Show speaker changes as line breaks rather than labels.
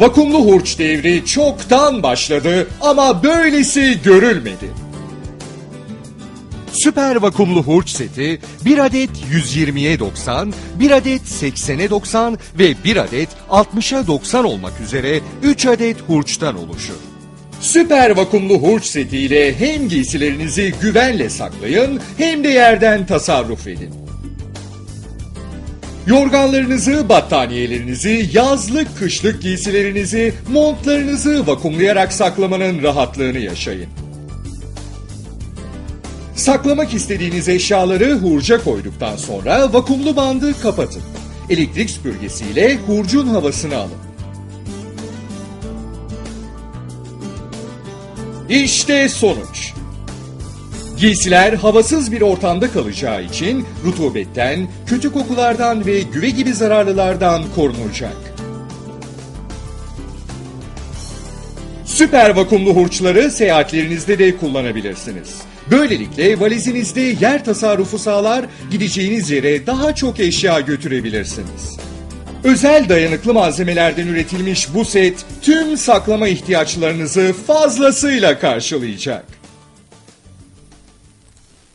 Vakumlu hurç devri çoktan başladı ama böylesi görülmedi. Süper vakumlu hurç seti 1 adet 120'ye 90, 1 adet 80'e 90 ve 1 adet 60'a 90 olmak üzere 3 adet hurçtan oluşur. Süper vakumlu hurç setiyle hem giysilerinizi güvenle saklayın hem de yerden tasarruf edin. Yorganlarınızı, battaniyelerinizi, yazlık, kışlık giysilerinizi, montlarınızı vakumlayarak saklamanın rahatlığını yaşayın. Saklamak istediğiniz eşyaları hurca koyduktan sonra vakumlu bandı kapatın. Elektrik süpürgesiyle hurcun havasını alın. İşte sonuç. Giysiler havasız bir ortamda kalacağı için rutubetten, kötü kokulardan ve güve gibi zararlılardan korunacak. Süper vakumlu hurçları seyahatlerinizde de kullanabilirsiniz. Böylelikle valizinizde yer tasarrufu sağlar, gideceğiniz yere daha çok eşya götürebilirsiniz. Özel dayanıklı malzemelerden üretilmiş bu set tüm saklama ihtiyaçlarınızı fazlasıyla karşılayacak.